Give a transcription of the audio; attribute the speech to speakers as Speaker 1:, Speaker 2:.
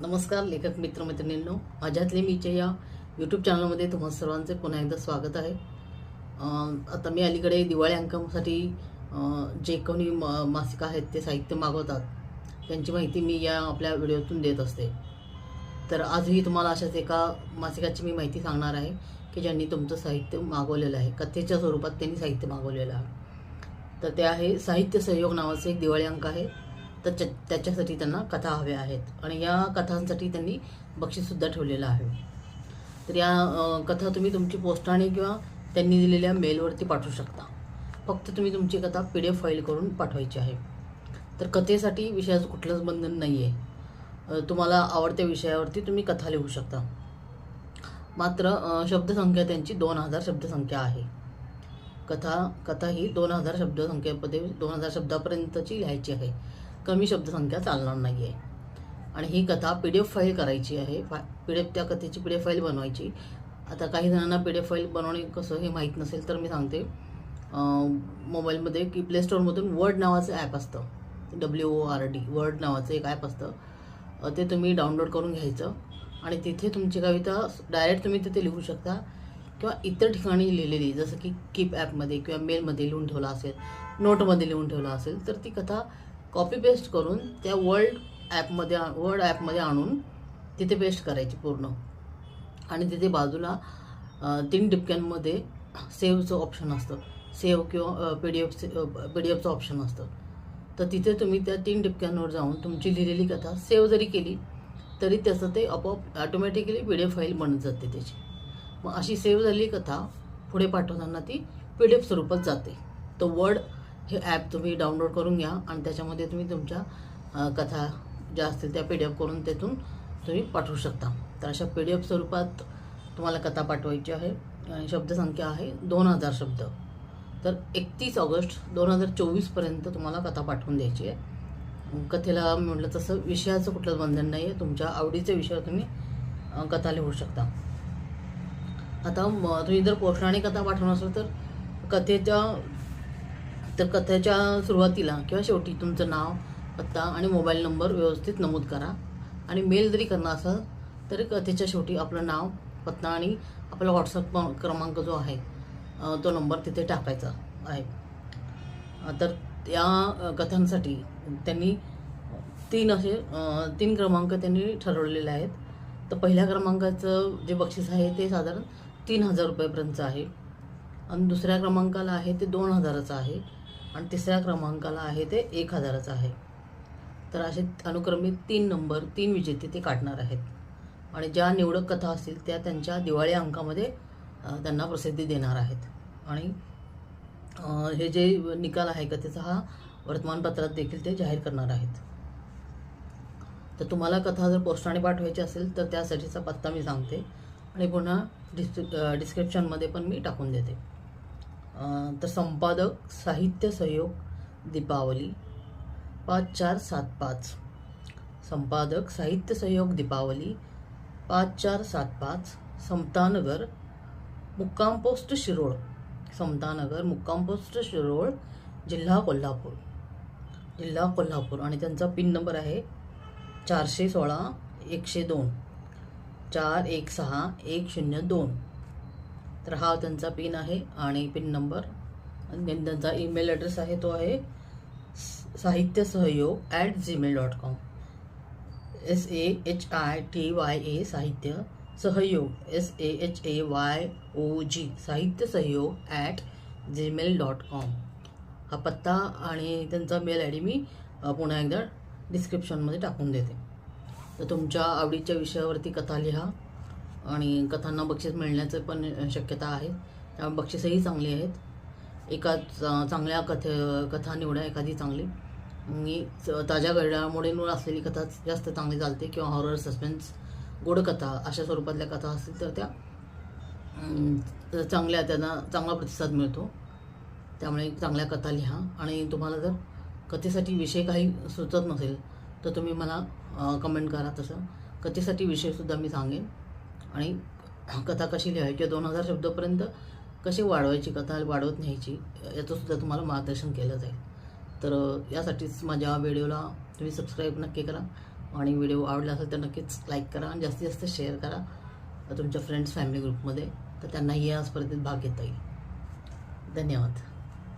Speaker 1: नमस्कार लेखक मित्र मैत्रिणींनो माझ्यातले मीचे या यूट्यूब चॅनलमध्ये तुम्हा सर्वांचे पुन्हा एकदा स्वागत आहे. आता मी अलीकडे दिवाळी अंकासाठी जे कोणी म- मासिक आहेत ते साहित्य मागवतात त्यांची माहिती मी या आपल्या व्हिडिओतून देत असते. तर आजही तुम्हाला अशाच एका मासिकाची मी माहिती सांगणार आहे की ज्यांनी तुमचं साहित्य मागवलेलं आहे कथेच्या स्वरूपात त्यांनी साहित्य मागवलेलं आहे. तर ते आहे साहित्य सहयोग नावाचं एक दिवाळी अंक आहे. तर त्याच्यासाठी त्यांना कथा हव्या आहेत. आणि या कथांसाठी त्यांनी बक्षीससुद्धा ठेवलेलं आहे. तर या कथा तुम्ही तुमची पोस्टाने किंवा त्यांनी दिलेल्या मेलवरती पाठवू शकता. फक्त तुम्ही तुमची कथा पी डी एफ फाईल करून पाठवायची आहे. तर कथेसाठी विषयाचं कुठलंच बंधन नाही आहे तुम्हाला आवडत्या विषयावरती तुम्ही कथा लिहू शकता. मात्र शब्दसंख्या त्यांची दोन हजार शब्दसंख्या आहे. कथा कथा ही दोन हजार शब्दसंख्येमध्ये दोन हजार शब्दापर्यंतची लिहायची आहे. कमी शब्दसंख्या चालणार नाही आहे आणि ही कथा पी डी एफ फाईल करायची आहे. फा पी डी एफ त्या कथेची पी डी एफ फाईल बनवायची. आता काही जणांना पी डी एफ फाईल बनवणे कसं हे माहीत नसेल तर मी सांगते. मोबाईलमध्ये की प्ले स्टोअरमधून वर्ड नावाचं ॲप असतं. W O R D Word नावाचं एक ॲप असतं. ते तुम्ही डाउनलोड करून घ्यायचं. आणि तिथे तुमची कविता डायरेक्ट तुम्ही तिथे लिहू शकता. किंवा इतर ठिकाणी लिहिलेली जसं की कीप ॲपमध्ये किंवा मेलमध्ये लिहून ठेवला असेल नोटमध्ये लिहून ठेवला असेल तर ती कथा कॉपी पेस्ट करून त्या वर्ल्ड ॲपमध्ये वर्ड ॲपमध्ये आणून तिथे पेस्ट करायची पूर्ण. आणि तिथे बाजूला तीन टिपक्यांमध्ये सेव्हचं ऑप्शन असतं. सेव्ह किंवा P D F P D एफचं option असतं. तर तिथे तुम्ही त्या तीन टिपक्यांवर जाऊन तुमची लिहिलेली कथा सेव्ह जरी केली तरी त्याचं ते आपोआप automatically P D F file बनत जाते त्याची. मग अशी सेव्ह झालेली कथा पुढे पाठवताना ती पी डी एफ स्वरूपात जाते. तर वर्ड हे ॲप तुम्ही डाउनलोड करून घ्या आणि त्याच्यामध्ये तुम्ही तुमच्या कथा ज्या असतील त्या पी डी एफ करून तेथून तुम्ही पाठवू शकता. तर अशा पी डी एफ स्वरूपात तुम्हाला कथा पाठवायची आहे आणि शब्दसंख्या आहे दोन हजार शब्द. तर एकतीस ऑगस्ट दोन हजार चोवीसपर्यंत तुम्हाला कथा पाठवून द्यायची आहे. कथेला म्हटलं तसं विषयाचं कुठलंच बंधन नाही आहे तुमच्या आवडीचे विषय तुम्ही कथा लिहू शकता. आता तुम्ही जर पोषणाने कथा पाठवणार असाल तर कथेच्या तर कथेच्या सुरुवातीला किंवा शेवटी तुमचं नाव पत्ता आणि मोबाईल नंबर व्यवस्थित नमूद करा. आणि मेल जरी करणार असाल तरी कथेच्या शेवटी आपलं नाव पत्ता आणि आपला व्हॉट्सअप क्रमांक जो आहे तो नंबर तिथे टाकायचा आहे. तर या कथांसाठी त्यांनी तीन असे तीन क्रमांक त्यांनी ठरवलेले आहेत. तर पहिल्या क्रमांकाचं जे बक्षीस आहे ते साधारण तीन हजार रुपयापर्यंतचं आहे. आणि दुसऱ्या क्रमांकाला आहे ते दोन हजाराचं आहे. आणि तिसऱ्या क्रमांकाला आहे ते एक हजाराचं आहे. तर असे अनुक्रमित तीन नंबर तीन विजेते ते काढणार आहेत. आणि ज्या निवडक कथा असतील त्या त्यांच्या दिवाळी अंकामध्ये त्यांना प्रसिद्धी देणार आहेत. आणि हे जे निकाल आहे कथेचा हा वर्तमानपत्रात देखील ते जाहीर करणार आहेत. तर तुम्हाला कथा जर पोस्टाने पाठवायची असेल तर त्यासाठीचा पत्ता मी सांगते. आणि पुन्हा डिस्क्रि डिस्क्रिप्शनमध्ये पण मी टाकून देते. तर संपादक साहित्य सहयोग दीपावली पाच चार सात पाच. संपादक साहित्य सहयोग दीपावली पाच चार सात पाच. समतानगर मुक्काम पोस्ट शिरोळ. समतानगर मुक्काम पोस्ट शिरोळ जिल्हा कोल्हापूर. जिल्हा कोल्हापूर. आणि त्यांचा पिन नंबर आहे चारशे सोळा एकशे दोन. चार एक सहा एक शून्य दोन. तर हा त्यांचा पिन आहे आणि पिन नंबर. आणि त्यांचा ईमेल ॲड्रेस आहे तो आहे Sahitya Sahayog at Gmail dot com S A H I T Y A Sahitya Sahayog S A H A Y O G Sahitya Sahayog at Gmail dot com हा पत्ता आणि त्यांचा mail I D मी पुन्हा एकदा डिस्क्रिप्शनमध्ये टाकून देते. तर तुमच्या आवडीच्या विषयावरती कथा लिहा. आणि कथांना बक्षीस मिळण्याचं पण शक्यता आहे. त्यामुळे बक्षीसही चांगली आहेत. एका चांगल्या कथे कथा निवडा एखादी चांगली. आणि च- ताज्या घडामोडींवर असलेली कथा जास्त चांगली चालते किंवा हॉरर सस्पेन्स गोड कथा अशा स्वरूपातल्या कथा असतील तर त्या चांगल्या त्यांना चांगला प्रतिसाद मिळतो. त्यामुळे चांगल्या कथा लिहा. आणि तुम्हाला जर कथेसाठी विषय काही सुचत नसेल तर तुम्ही मला कमेंट करा तसं. कथेसाठी विषयसुद्धा मी सांगेन. आणि कथा कशी लिहायची दोन हजार शब्दापर्यंत कशी वाढवायची कथा वाढवत न्यायची याचंसुद्धा तुम्हाला मार्गदर्शन केलं जाईल तर यासाठीच माझ्या व्हिडिओला तुम्ही सबस्क्राईब नक्की करा आणि व्हिडिओ आवडला असेल तर नक्कीच लाईक करा आणि जास्तीत जास्त शेअर करा तुमच्या फ्रेंड्स फॅमिली ग्रुपमध्ये तर त्यांनाही या स्पर्धेत भाग घेता येईल. धन्यवाद.